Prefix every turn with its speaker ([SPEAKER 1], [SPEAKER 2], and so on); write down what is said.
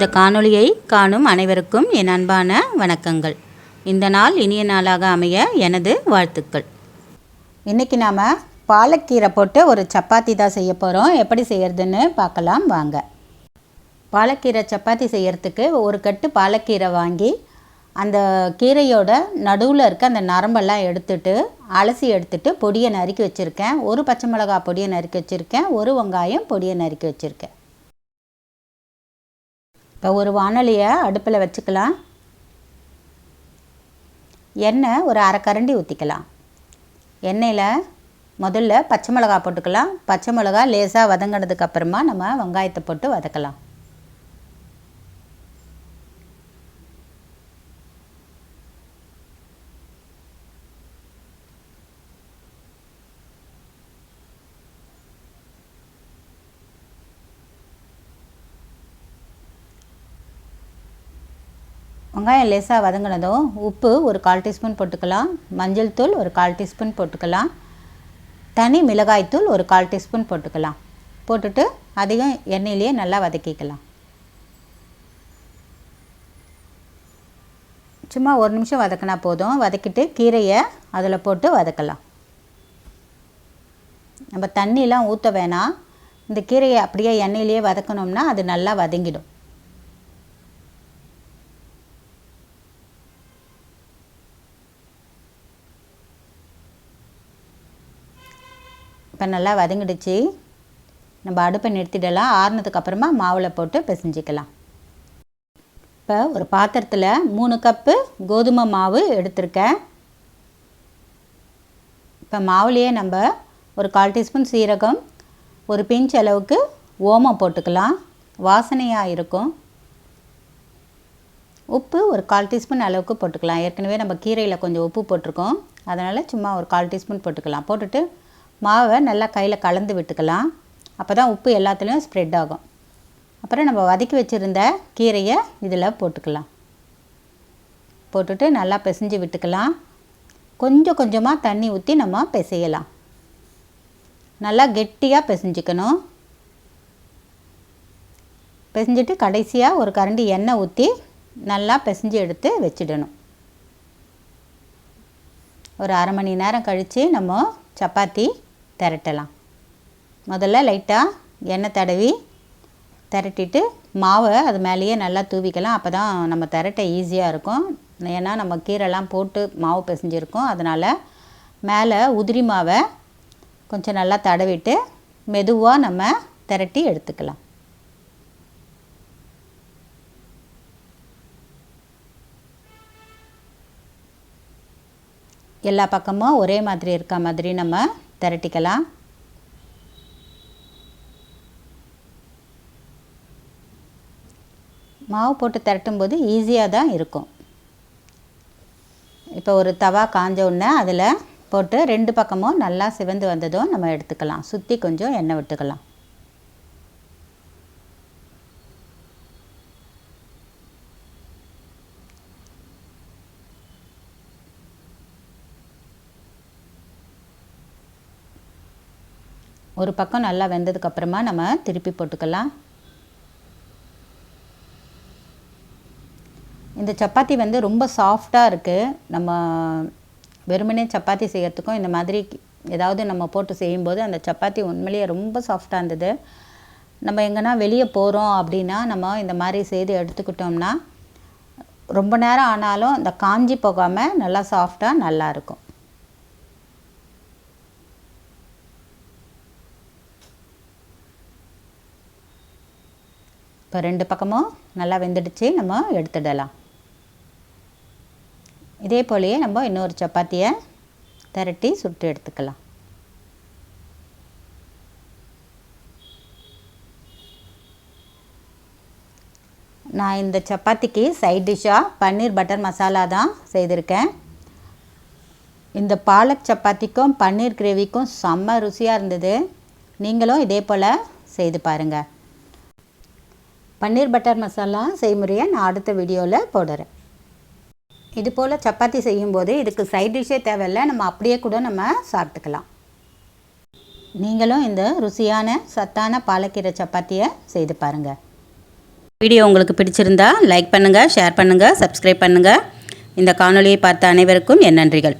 [SPEAKER 1] இந்த காணொளியை காணும் அனைவருக்கும் என் அன்பான வணக்கங்கள். இந்த நாள் இனிய நாளாக அமைய எனது வாழ்த்துக்கள். இன்றைக்கி நாம் பாலக்கீரை போட்டு ஒரு சப்பாத்தி தான் செய்ய போகிறோம் எப்படி செய்யறதுன்னு பார்க்கலாம் வாங்க. பாலக்கீரை சப்பாத்தி செய்கிறதுக்கு ஒரு கட்டு பாலக்கீரை வாங்கி அந்த கீரையோட நடுவில் இருக்க அந்த நரம்பெல்லாம் எடுத்துட்டு அலசி எடுத்துட்டு பொடியை நறுக்கி வச்சுருக்கேன். ஒரு பச்சை மிளகா பொடியை நறுக்கி வச்சுருக்கேன். ஒரு வெங்காயம் பொடியை நறுக்கி வச்சுருக்கேன். இப்போ ஒரு வானொலியை அடுப்பில் வச்சுக்கலாம். எண்ணெய் ஒரு அரை கரண்டி ஊற்றிக்கலாம் எண்ணெயில் முதல்ல பச்சை மிளகா போட்டுக்கலாம். பச்சை மிளகா லேசாக வதங்கினதுக்கு அப்புறமா நம்ம வெங்காயத்தை போட்டு வதக்கலாம். வெங்காயம் லேசாக வதங்கினதும் உப்பு ஒரு கால் டீஸ்பூன் போட்டுக்கலாம். மஞ்சள் தூள் ஒரு கால் டீஸ்பூன் போட்டுக்கலாம். தனி மிளகாய் தூள் ஒரு கால் டீஸ்பூன் போட்டுக்கலாம். போட்டுட்டு அதிகம் எண்ணெயிலேயே நல்லா வதக்கிக்கலாம். சும்மா ஒரு நிமிஷம் வதக்கினா போதும். வதக்கிட்டு கீரையை அதில் போட்டு வதக்கலாம். நம்ம தண்ணிலாம் ஊற்ற வேணாம். இந்த கீரையை அப்படியே எண்ணெயிலேயே வதக்கணும்னா அது நல்லா வதங்கிடும். இப்போ நல்லா வதங்கிடுச்சு. நம்ம அடுப்பை நிறுத்திடலாம். ஆறுனதுக்கப்புறமா மாவில் போட்டு பிசைஞ்சிக்கலாம். இப்போ ஒரு பாத்திரத்தில் மூணு கப்பு கோதுமை மாவு எடுத்திருக்கேன். இப்போ மாவுலேயே நம்ம ஒரு கால் டீஸ்பூன் சீரகம் ஒரு பிஞ்ச் அளவுக்கு ஓமம் போட்டுக்கலாம். வாசனையாக இருக்கும். உப்பு ஒரு கால் டீஸ்பூன் அளவுக்கு போட்டுக்கலாம். ஏற்கனவே நம்ம கீரையில் கொஞ்சம் உப்பு போட்டிருக்கோம். அதனால் சும்மா ஒரு கால் டீஸ்பூன் போட்டுக்கலாம். போட்டுட்டு மாவை நல்லா கையில் கலந்து விட்டுக்கலாம். அப்போ தான் உப்பு எல்லாத்துலேயும் ஸ்ப்ரெட் ஆகும். அப்புறம் நம்ம வதக்கி வச்சுருந்த கீரையை இதில் போட்டுக்கலாம். போட்டுட்டு நல்லா பிசைஞ்சு விட்டுக்கலாம். கொஞ்சம் கொஞ்சமாக தண்ணி ஊற்றி நம்ம பிசையலாம். நல்லா கெட்டியாக பிசைஞ்சிக்கணும். பிசைஞ்சிட்டு கடைசியாக ஒரு கரண்டி எண்ணெய் ஊற்றி நல்லா பிசைஞ்சு எடுத்து வச்சிடணும். ஒரு அரை மணி நேரம் கழித்து நம்ம சப்பாத்தி திரட்டலாம். முதல்ல லைட்டாக எண்ணெய் தடவி திரட்டிட்டு மாவை அது மேலேயே நல்லா தூவிக்கலாம். அப்போ தான் நம்ம திரட்ட ஈஸியாக இருக்கும். ஏன்னா நம்ம கீரைலாம் போட்டு மாவு பிசைஞ்சிருக்கோம். அதனால் மேலே உதிரி மாவை கொஞ்சம் நல்லா தடவிட்டு மெதுவாக நம்ம திரட்டி எடுத்துக்கலாம். எல்லா பக்கமும் ஒரே மாதிரி இருக்க மாதிரி நம்ம திரட்டிக்கலாம். மாவு போட்டு திரட்டும் போது ஈஸியாக தான் இருக்கும். இப்போ ஒரு தவா காஞ்ச உடனே அதில் போட்டு ரெண்டு பக்கமும் நல்லா சிவந்து வந்ததும் நம்ம எடுத்துக்கலாம். சுற்றி கொஞ்சம் எண்ணெய் விட்டுக்கலாம். ஒரு பக்கம் நல்லா வெந்ததுக்கப்புறமா நம்ம திருப்பி போட்டுக்கலாம். இந்த சப்பாத்தி வந்து ரொம்ப சாஃப்டாக இருக்குது நம்ம வெறுமனே சப்பாத்தி செய்கிறதுக்கும் இந்த மாதிரி ஏதாவது நம்ம போட்டு செய்யும்போது அந்த சப்பாத்தி உண்மையிலேயே ரொம்ப சாஃப்டாக இருந்தது. நம்ம எங்கன்னா வெளியே போகிறோம் அப்படின்னா நம்ம இந்த மாதிரி செய்து எடுத்துக்கிட்டோம்னா ரொம்ப நேரம் ஆனாலும் இந்த காஞ்சி போகாமல் நல்லா சாஃப்டாக நல்லாயிருக்கும் இப்போ ரெண்டு பக்கமும் நல்லா வெந்துடுச்சு நம்ம எடுத்துடலாம். இதே போலயே நம்ம இன்னொரு சப்பாத்தியை திரட்டி சுட்டு எடுத்துக்கலாம். நான் இந்த சப்பாத்திக்கு சைட் டிஷ்ஷாக பன்னீர் பட்டர் மசாலா தான் செய்திருக்கேன். இந்த பாலக் சப்பாத்திக்கும் பன்னீர் கிரேவிக்கும் செம்ம ருசியாக இருந்தது. நீங்களும் இதே போல் செய்து பாருங்கள் பன்னீர் பட்டர் மசாலா செய்முறையை நான் அடுத்த வீடியோவில் போடுறேன். இது போல் சப்பாத்தி செய்யும்போது இதுக்கு சைட் டிஷ்ஷே தேவையில்லை நம்ம அப்படியே கூட நம்ம சாப்பிட்டுக்கலாம். நீங்களும் இந்த ருசியான சத்தான பாலக்கீரை சப்பாத்தியை செய்து பாருங்கள் வீடியோ உங்களுக்கு பிடிச்சிருந்தா லைக் பண்ணுங்கள் ஷேர் பண்ணுங்கள் சப்ஸ்கிரைப் பண்ணுங்கள் இந்த காணொலியை பார்த்த அனைவருக்கும் என் நன்றிகள்.